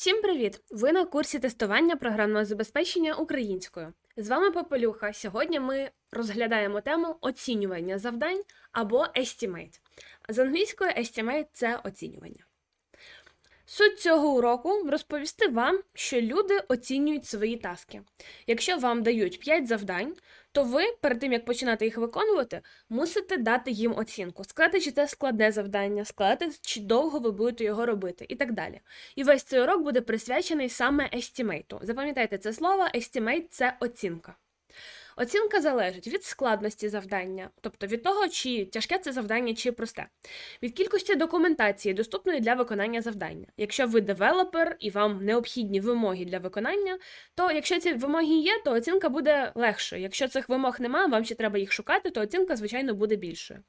Всім привіт! Ви на курсі тестування програмного забезпечення українською. З вами Попелюха. Сьогодні ми розглядаємо тему оцінювання завдань або estimate. З англійської estimate – це оцінювання. Суть цього уроку розповісти вам, що люди оцінюють свої таски. Якщо вам дають 5 завдань, то ви, перед тим як починати їх виконувати, мусите дати їм оцінку, сказати, чи це складне завдання, сказати, чи довго ви будете його робити, і так далі. І весь цей урок буде присвячений саме естімейту. Запам'ятайте це слово, estimate – це оцінка. Оцінка залежить від складності завдання, тобто від того, чи тяжке це завдання, чи просте, від кількості документації, доступної для виконання завдання. Якщо ви девелопер і вам необхідні вимоги для виконання, то якщо ці вимоги є, то оцінка буде легшою. Якщо цих вимог немає, вам ще треба їх шукати, то оцінка, звичайно, буде більшою.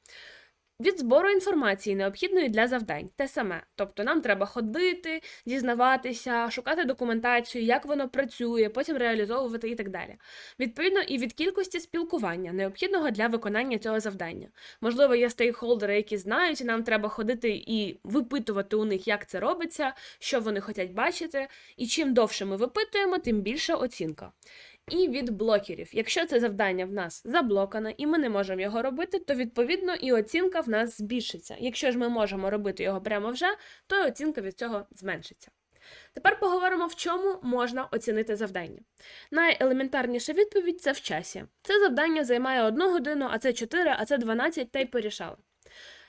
Від збору інформації, необхідної для завдань, те саме. Тобто нам треба ходити, дізнаватися, шукати документацію, як воно працює, потім реалізовувати і так далі. Відповідно, і від кількості спілкування, необхідного для виконання цього завдання. Можливо, є стейкхолдери, які знають, і нам треба ходити і випитувати у них, як це робиться, що вони хочуть бачити. І чим довше ми випитуємо, тим більша оцінка. І від блокерів. Якщо це завдання в нас заблокане і ми не можемо його робити, то відповідно і оцінка в нас збільшиться. Якщо ж ми можемо робити його прямо вже, то оцінка від цього зменшиться. Тепер поговоримо, в чому можна оцінити завдання. Найелементарніша відповідь це в часі. Це завдання займає 1 годину, а це 4, а це 12, та й порішали.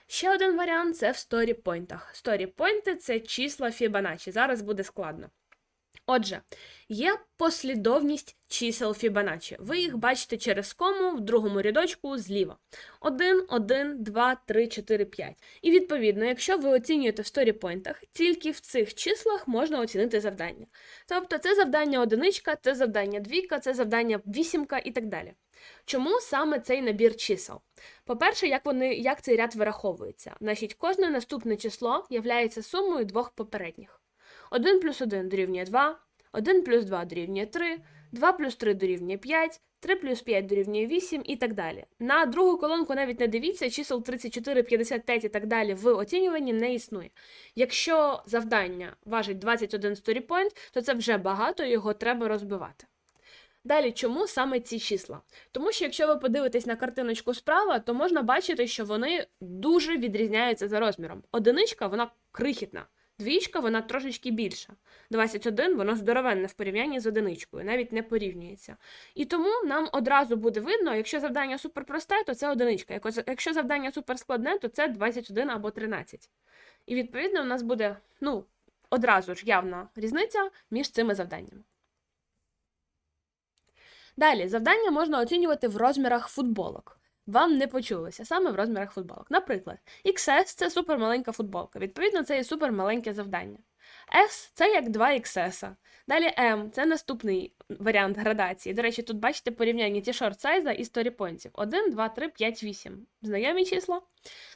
Ще один варіант це в сторіпойнтах. Сторіпойнти це числа Fibonacci. Зараз буде складно. Отже, є послідовність чисел Fibonacci. Ви їх бачите через кому в другому рядочку зліва. 1, 1, 2, 3, 4, 5. І відповідно, якщо ви оцінюєте в сторіпойнтах, тільки в цих числах можна оцінити завдання. Тобто це завдання одиничка, це завдання двійка, це завдання вісімка і так далі. Чому саме цей набір чисел? По-перше, як вони, як цей ряд вираховується? Значить, кожне наступне число є сумою двох попередніх. 1 плюс 1 дорівнює 2, 1 плюс 2 дорівнює 3, 2 плюс 3 дорівнює 5, 3 плюс 5 дорівнює 8 і так далі. На другу колонку навіть не дивіться, чисел 34, 55 і так далі в оцінюванні не існує. Якщо завдання важить 21 сторіпойнт, то це вже багато, його треба розбивати. Далі, чому саме ці числа? Тому що якщо ви подивитесь на картиночку справа, то можна бачити, що вони дуже відрізняються за розміром. Одиничка, вона крихітна. Двічка вона трошечки більша. 21 воно здоровенне в порівнянні з одиничкою, навіть не порівнюється. І тому нам одразу буде видно, якщо завдання суперпросте, то це одиничка. Якщо завдання суперскладне, то це 21 або 13. І відповідно у нас буде ну, одразу ж явна різниця між цими завданнями. Далі, завдання можна оцінювати в розмірах футболок. Вам не почулося саме в розмірах футболок. Наприклад, XS це супермаленька футболка. Відповідно, це є супермаленьке завдання. S це як 2 XS. Далі M це наступний варіант градації. До речі, тут бачите порівняння ті-шорт сайза і сторіпонтів. 1, 2, 3, 5, 8. Знайомі числа?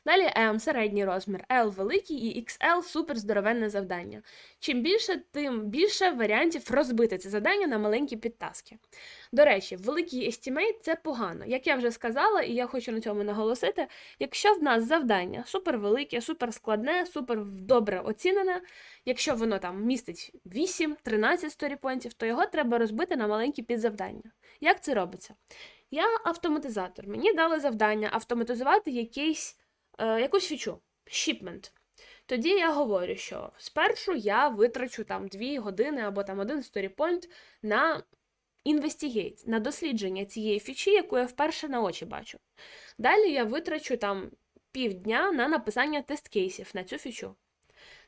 Далі M середній розмір, L великий і XL супер здоровенне завдання. Чим більше, тим більше варіантів розбити це завдання на маленькі підтаски. До речі, великий estimate – це погано. Як я вже сказала, і я хочу на цьому наголосити, якщо в нас завдання супервелике, суперскладне, супер добре оцінене, якщо воно там містить 8-13 сторіпонтів, то його треба розбити на маленькі підзавдання. Як це робиться? Я автоматизатор. Мені дали завдання автоматизувати якийсь, е, якусь фічу, shipment. Тоді я говорю, що спершу я витрачу там 2 години або там один сторіпойнт на investigate, на дослідження цієї фічі, яку я вперше на очі бачу. Далі я витрачу там півдня на написання тест-кейсів на цю фічу.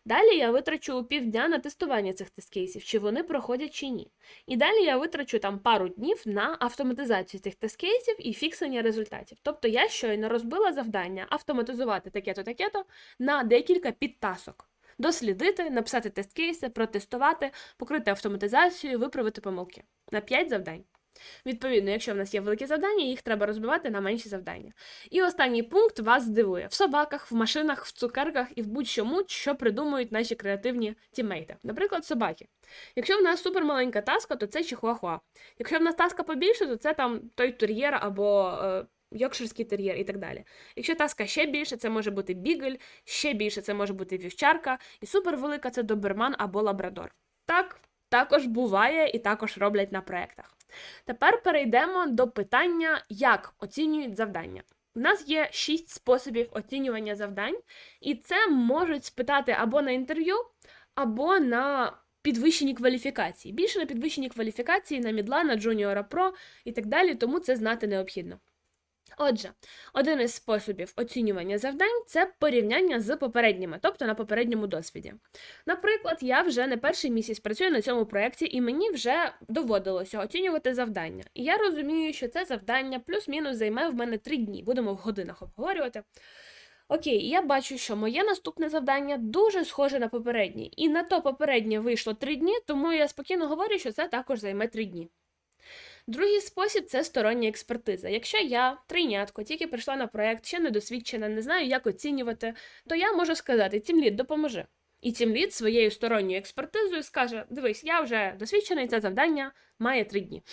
Далі я витрачу півдня на тестування цих тест-кейсів, чи вони проходять чи ні. І далі я витрачу там пару днів на автоматизацію цих тест-кейсів і фіксення результатів. Тобто я щойно розбила завдання автоматизувати таке-то, таке-то на декілька підтасок. Дослідити, написати тест-кейси, протестувати, покрити автоматизацію, виправити помилки на 5 завдань. Відповідно, якщо в нас є великі завдання, їх треба розбивати на менші завдання. І останній пункт вас здивує: в собаках, в машинах, в цукерках і в будь-чому, що придумують наші креативні тіммейти. Наприклад, собаки. Якщо в нас супермаленька таска, то це чихуахуа. Якщо в нас таска побільше, то це там той тур'єр або. Е Йоркширський тер'єр і так далі. Якщо таска ще більше, це може бути бігель, ще більше це може бути вівчарка, і супервелика це доберман або лабрадор. Так, також буває і також роблять на проєктах. Тепер перейдемо до питання, як оцінюють завдання. У нас є шість способів оцінювання завдань, і це можуть спитати або на інтерв'ю, або на підвищенні кваліфікації. Більше на підвищенні кваліфікації, на мідла, на джуніора про і так далі, тому це знати необхідно. Отже, один із способів оцінювання завдань це порівняння з попередніми, тобто на попередньому досвіді. Наприклад, я вже не перший місяць працюю на цьому проєкті, і мені вже доводилося оцінювати завдання. І я розумію, що це завдання плюс-мінус займе в мене три дні. Будемо в годинах обговорювати. Окей, я бачу, що моє наступне завдання дуже схоже на попереднє. І на то попереднє вийшло три дні, тому я спокійно говорю, що це також займе три дні. Другий спосіб це стороння експертиза. Якщо я тринятко, тільки прийшла на проєкт, ще недосвідчена, не знаю, як оцінювати, то я можу сказати: Тімлід, допоможи. І тімлід своєю сторонньою експертизою скаже: Дивись, я вже досвідчений, це завдання має три дні.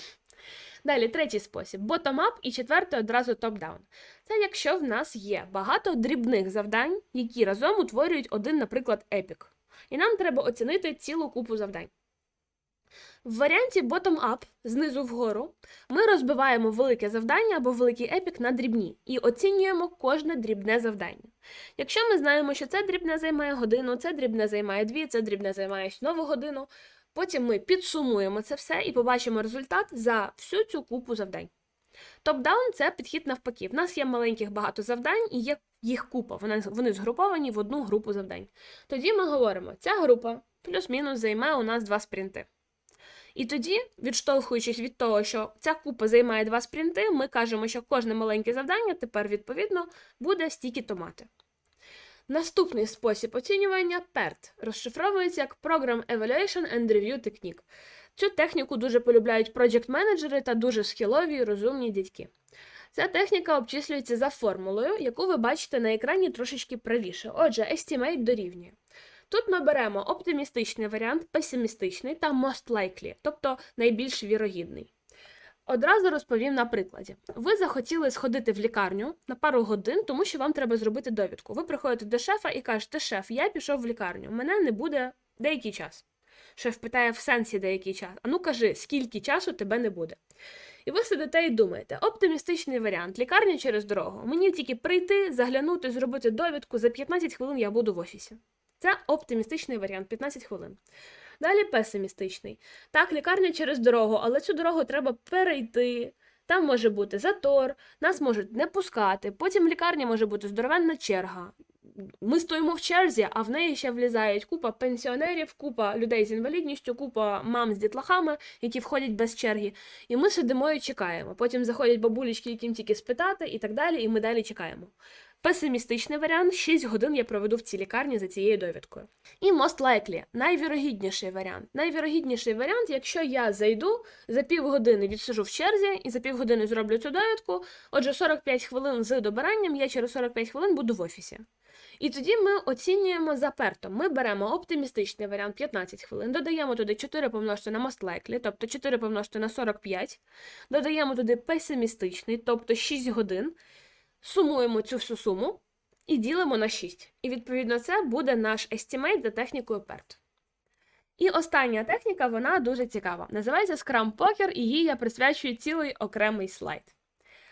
Далі, третій спосіб bottom-up і четвертий одразу топ-даун. Це якщо в нас є багато дрібних завдань, які разом утворюють один, наприклад, епік. І нам треба оцінити цілу купу завдань. В варіанті bottom-up, знизу вгору, ми розбиваємо велике завдання або великий епік на дрібні і оцінюємо кожне дрібне завдання. Якщо ми знаємо, що це дрібне займає годину, це дрібне займає дві, це дрібне займає нову годину, потім ми підсумуємо це все і побачимо результат за всю цю купу завдань. Топ-даун це підхід навпаки. В нас є маленьких багато завдань і є їх купа. Вони, вони згруповані в одну групу завдань. Тоді ми говоримо, ця група плюс-мінус займе у нас два спринти. І тоді, відштовхуючись від того, що ця купа займає два спринти, ми кажемо, що кожне маленьке завдання тепер, відповідно, буде стільки томати. Наступний спосіб оцінювання PERT розшифровується як Program Evaluation and Review Technique. Цю техніку дуже полюбляють проєкт-менеджери та дуже схилові розумні дядьки. Ця техніка обчислюється за формулою, яку ви бачите на екрані трошечки правіше. Отже, estimate дорівнює. Тут ми беремо оптимістичний варіант, песимістичний та most likely, тобто найбільш вірогідний. Одразу розповім на прикладі. Ви захотіли сходити в лікарню на пару годин, тому що вам треба зробити довідку. Ви приходите до шефа і кажете, шеф, я пішов в лікарню, мене не буде деякий час. Шеф питає в сенсі деякий час. А ну кажи, скільки часу тебе не буде. І ви сидите і думаєте, оптимістичний варіант, лікарня через дорогу. Мені тільки прийти, заглянути, зробити довідку, за 15 хвилин я буду в офісі. Це оптимістичний варіант 15 хвилин. Далі песимістичний. Так, лікарня через дорогу, але цю дорогу треба перейти. Там може бути затор, нас можуть не пускати. Потім в лікарні може бути здоровенна черга. Ми стоїмо в черзі, а в неї ще влізають купа пенсіонерів, купа людей з інвалідністю, купа мам з дітлахами, які входять без черги. І ми сидимо і чекаємо. Потім заходять бабулечки, яким тільки спитати, і так далі, і ми далі чекаємо. Песимістичний варіант 6 годин я проведу в цій лікарні за цією довідкою. І most likely, найвірогідніший варіант. Найвірогідніший варіант, якщо я зайду за півгодини відсижу в черзі і за півгодини зроблю цю довідку. Отже, 45 хвилин з добиранням, я через 45 хвилин буду в офісі. І тоді ми оцінюємо запертом. Ми беремо оптимістичний варіант 15 хвилин, додаємо туди 4 помножити на most likely, тобто 4 помножити на 45, додаємо туди песимістичний, тобто 6 годин сумуємо цю всю суму і ділимо на 6. І відповідно це буде наш estimate за технікою PERT. І остання техніка, вона дуже цікава. Називається Scrum Poker, і їй я присвячую цілий окремий слайд.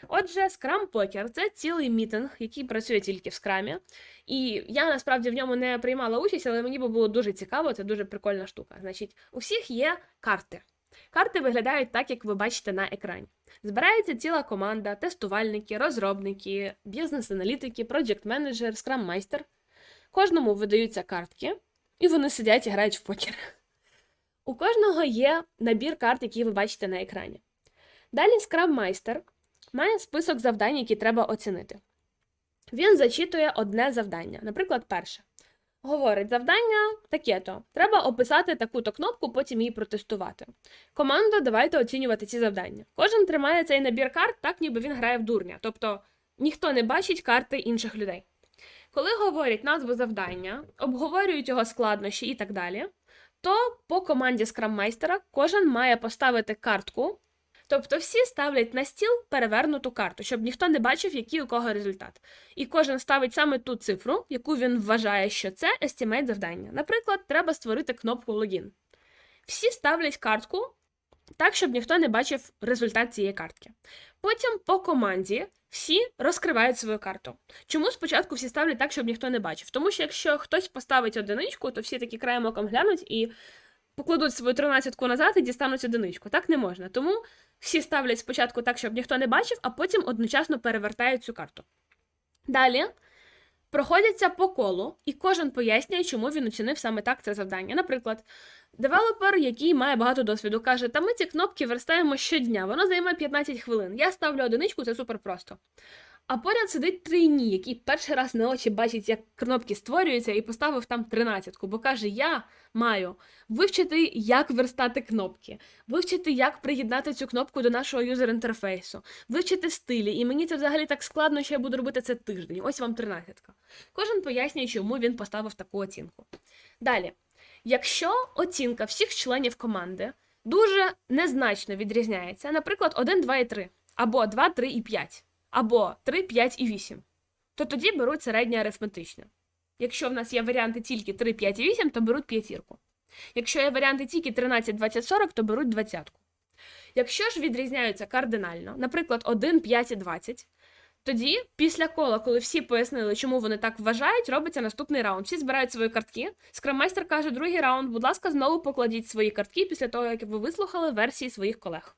Отже, Scrum Poker це цілий мітинг, який працює тільки в скрамі. І я насправді в ньому не приймала участь, але мені було дуже цікаво, це дуже прикольна штука. Значить, у всіх є карти. Карти виглядають так, як ви бачите на екрані. Збирається ціла команда, тестувальники, розробники, бізнес-аналітики, проджект-менеджер, скрам-майстер. Кожному видаються картки, і вони сидять і грають в покер. У кожного є набір карт, які ви бачите на екрані. Далі скрам-майстер має список завдань, які треба оцінити. Він зачитує одне завдання, наприклад, перше. Говорить, завдання таке-то. Треба описати таку-то кнопку, потім її протестувати. Команда, давайте оцінювати ці завдання. Кожен тримає цей набір карт, так ніби він грає в дурня, тобто ніхто не бачить карти інших людей. Коли говорять назву завдання, обговорюють його складнощі і так далі, то по команді скраммайстера кожен має поставити картку, тобто всі ставлять на стіл перевернуту карту, щоб ніхто не бачив, який у кого результат. І кожен ставить саме ту цифру, яку він вважає, що це estimate завдання. Наприклад, треба створити кнопку логін. Всі ставлять картку так, щоб ніхто не бачив результат цієї картки. Потім по команді всі розкривають свою карту. Чому спочатку всі ставлять так, щоб ніхто не бачив? Тому що якщо хтось поставить одиничку, то всі такі краєм оком глянуть і покладуть свою тринадцятку назад і дістануть одиничку. Так не можна. Тому всі ставлять спочатку так, щоб ніхто не бачив, а потім одночасно перевертають цю карту. Далі проходяться по колу, і кожен пояснює, чому він оцінив саме так це завдання. Наприклад, девелопер, який має багато досвіду, каже: Та ми ці кнопки верстаємо щодня, воно займає 15 хвилин. Я ставлю одиничку, це супер просто. А поряд сидить трійні, який перший раз на очі бачить, як кнопки створюються, і поставив там тринадцятку, бо каже: Я маю вивчити, як верстати кнопки, вивчити, як приєднати цю кнопку до нашого юзер-інтерфейсу, вивчити стилі. І мені це взагалі так складно, що я буду робити це тиждень. Ось вам тринадцятка. Кожен пояснює, чому він поставив таку оцінку. Далі, якщо оцінка всіх членів команди дуже незначно відрізняється, наприклад, 1, 2 і 3, або 2, 3 і 5, або 3, 5 і 8, то тоді беруть середнє арифметичне. Якщо в нас є варіанти тільки 3, 5 і 8, то беруть п'ятірку. Якщо є варіанти тільки 13, 20, 40, то беруть двадцятку. Якщо ж відрізняються кардинально, наприклад, 1, 5 і 20, тоді, після кола, коли всі пояснили, чому вони так вважають, робиться наступний раунд. Всі збирають свої картки. Скраммайстер каже, другий раунд, будь ласка, знову покладіть свої картки після того, як ви вислухали версії своїх колег.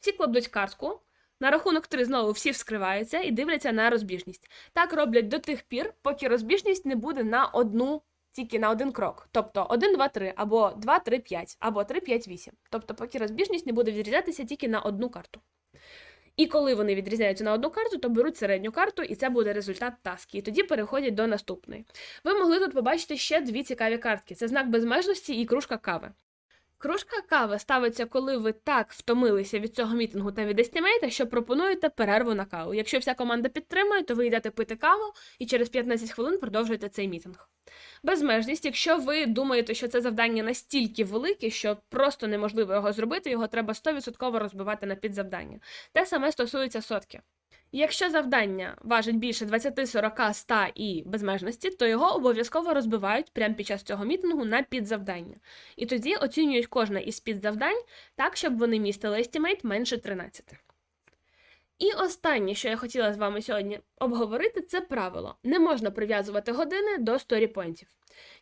Всі кладуть картку. На рахунок 3 знову всі вскриваються і дивляться на розбіжність. Так роблять до тих пір, поки розбіжність не буде на одну, тільки на один крок. Тобто 1, 2, 3, або 2, 3, 5, або 3, 5, 8. Тобто, поки розбіжність не буде відрізнятися тільки на одну карту. І коли вони відрізняються на одну карту, то беруть середню карту, і це буде результат таски. І тоді переходять до наступної. Ви могли тут побачити ще дві цікаві картки: це знак безмежності і кружка кави. Кружка кави ставиться, коли ви так втомилися від цього мітингу та від естімейта, що пропонуєте перерву на каву. Якщо вся команда підтримує, то ви йдете пити каву і через 15 хвилин продовжуєте цей мітинг. Безмежність, якщо ви думаєте, що це завдання настільки велике, що просто неможливо його зробити, його треба 100% розбивати на підзавдання. Те саме стосується сотки. Якщо завдання важить більше 20, 40, 100 і безмежності, то його обов'язково розбивають прямо під час цього мітингу на підзавдання. І тоді оцінюють кожне із підзавдань так, щоб вони містили естімейт менше 13. І останнє, що я хотіла з вами сьогодні обговорити, це правило. Не можна прив'язувати години до сторіпойнтів.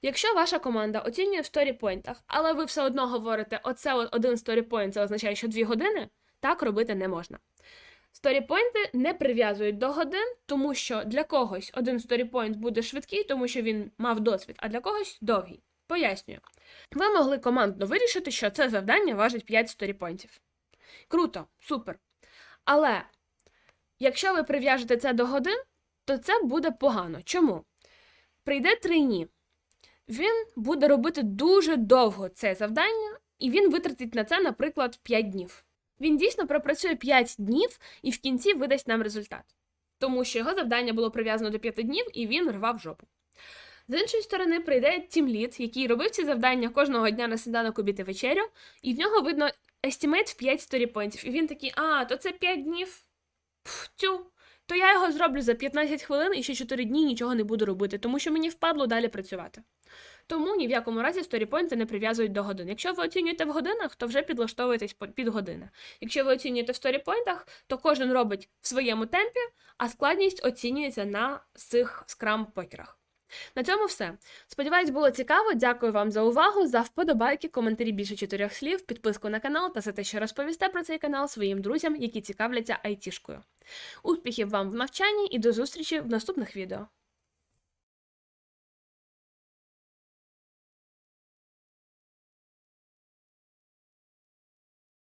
Якщо ваша команда оцінює в сторіпойнтах, але ви все одно говорите, оце один сторіпойнт, це означає, що 2 години, так робити не можна. Сторіпойнти не прив'язують до годин, тому що для когось один сторіпойнт буде швидкий, тому що він мав досвід, а для когось довгий. Пояснюю. Ви могли командно вирішити, що це завдання важить 5 сторіпойнтів. Круто, супер. Але якщо ви прив'яжете це до годин, то це буде погано. Чому? Прийде трейні, він буде робити дуже довго це завдання, і він витратить на це, наприклад, 5 днів. Він дійсно пропрацює 5 днів і в кінці видасть нам результат. Тому що його завдання було прив'язано до 5 днів, і він рвав жопу. З іншої сторони, прийде тімліт, який робив ці завдання кожного дня на сніданок обід і вечерю, і в нього видно естімейт в 5 сторіпойнтів. І він такий, а, то це 5 днів. Тю. То я його зроблю за 15 хвилин і ще 4 дні нічого не буду робити, тому що мені впадло далі працювати. Тому ні в якому разі сторіпойнти не прив'язують до годин. Якщо ви оцінюєте в годинах, то вже підлаштовуєтесь під години. Якщо ви оцінюєте в сторіпойнтах, то кожен робить в своєму темпі, а складність оцінюється на цих скрам-покерах. На цьому все. Сподіваюсь, було цікаво. Дякую вам за увагу, за вподобайки, коментарі більше чотирьох слів, підписку на канал та за те, що розповісте про цей канал своїм друзям, які цікавляться айтішкою. Успіхів вам в навчанні і до зустрічі в наступних відео.